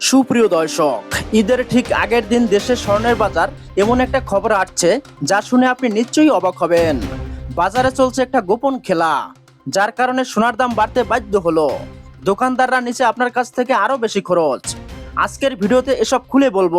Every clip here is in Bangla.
সুপ্রিয় দর্শক, ঈদের ঠিক আগের দিন দেশে স্বর্ণের বাজার এমন একটা খবর আসছে যা শুনে আপনি নিশ্চয়ই অবাক হবেন। বাজারে চলছে একটা গোপন খেলা, যার কারণে সোনার দাম বাড়তে বাধ্য হলো। দোকানদাররা নিচে আপনার কাছ থেকে আরও বেশি খরচ। আজকের ভিডিওতে এসব খুলে বলব।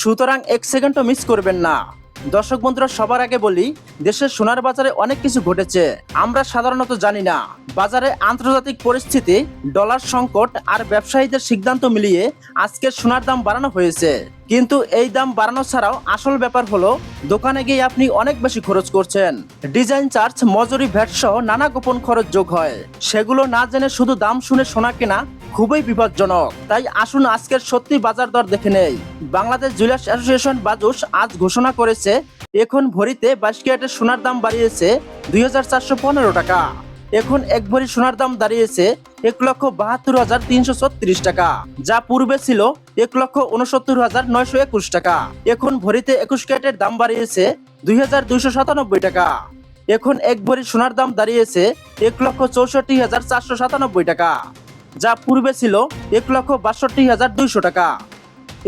সুতরাং এক সেকেন্ডও মিস করবেন না। দর্শক বন্ধুরা, সবার আগে বলি, দেশের সোনার বাজারে অনেক কিছু ঘটেছে। আমরা সাধারণত জানি না। বাজারে আন্তর্জাতিক পরিস্থিতি, ডলার সংকট আর ব্যবসায়ীদের সিদ্ধান্ত মিলিয়ে আজকের সোনার দাম বাড়ানো হয়েছে। কিন্তু এই দাম বাড়ানো ছাড়াও আসল ব্যাপার হলো, দোকানে গিয়ে আপনি অনেক বেশি খরচ করছেন। ডিজাইন চার্জ, মজুরি ভ্যাট সহ নানা গোপন খরচ যোগ হয়। সেগুলো না জেনে শুধু দাম শুনে সোনা কেনা খুবই বিপজ্জনক। তাই আসুন আজকের সত্যি বাজার দর দেখে নেই। বাংলাদেশ জুয়েলার্স অ্যাসোসিয়েশন বাজুস আজ ঘোষণা করেছে, এখন ভরিতে বাইশ ক্যারেটের সোনার দাম বাড়িয়েছে দুই হাজার চারশো পনেরো টাকা। এখন এক ভরি সোনার দাম দাঁড়িয়েছে এক লক্ষ বাহাত্তর হাজার তিনশো ছত্রিশ টাকা, যা পূর্বে ছিল এক লক্ষ উনসত্তর হাজার নয়শো একুশ টাকা। এখন ভরিতে একুশ ক্যারেটের দাম বাড়িয়েছে দুই হাজার দুইশো সাতানব্বই টাকা। এখন এক ভরি সোনার দাম দাঁড়িয়েছে এক লক্ষ চৌষট্টি হাজার চারশো সাতানব্বই টাকা। যা পূর্বে ছিল এক লক্ষ বাষট্টি হাজার দুইশো টাকা।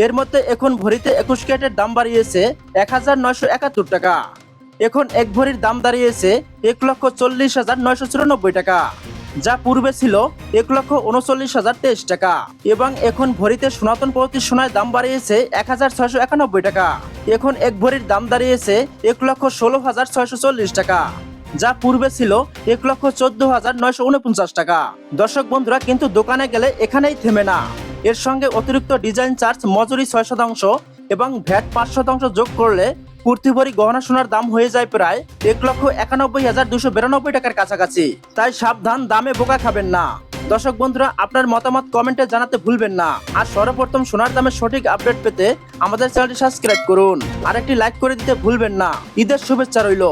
এর মধ্যে এখন ভরিতে একুশ ক্যারেটের দাম বাড়িয়েছে এক হাজার নয়শো একাত্তর টাকা। এখন এক ভরির দাম দাঁড়িয়েছে এক লক্ষ চল্লিশ হাজার নয়শো চুরানব্বই টাকা, যা পূর্বে ছিল এক লক্ষ উনচল্লিশ হাজার তেইশ টাকা এবং এখন ভরিতে সনাতন পদ্ধতির সোনায় দাম বাড়িয়েছে এক হাজার ছয়শো একানব্বই টাকা। এখন এক ভরির দাম দাঁড়িয়েছে এক লক্ষ ষোলো হাজার ছয়শো চল্লিশ টাকা। যা পূর্বে ছিল এক লক্ষ চোদ্দ হাজার নয়শো উনপঞ্চাশ টাকা। দর্শক বন্ধুরা, কিন্তু দোকানে গেলে এখানেই থেমে না। এর সঙ্গে অতিরিক্ত ডিজাইন চার্জ মজুরি ছয় শতাংশ এবং ভ্যাট পাঁচ শতাংশ যোগ করলে প্রতি ভরি গহনা সোনার দাম হয়ে যায় প্রায় এক লক্ষ একানব্বই হাজার দুশো বিরানব্বই টাকার কাছাকাছি। তাই সাবধান, দামে বোকা খাবেন না। দর্শক বন্ধুরা, আপনার মতামত কমেন্টে জানাতে ভুলবেন না। আর সর্বপ্রথম সোনার দামের সঠিক আপডেট পেতে আমাদের চ্যানেলটি সাবস্ক্রাইব করুন। আর একটি লাইক করে দিতে ভুলবেন না। ঈদের শুভেচ্ছা রইল।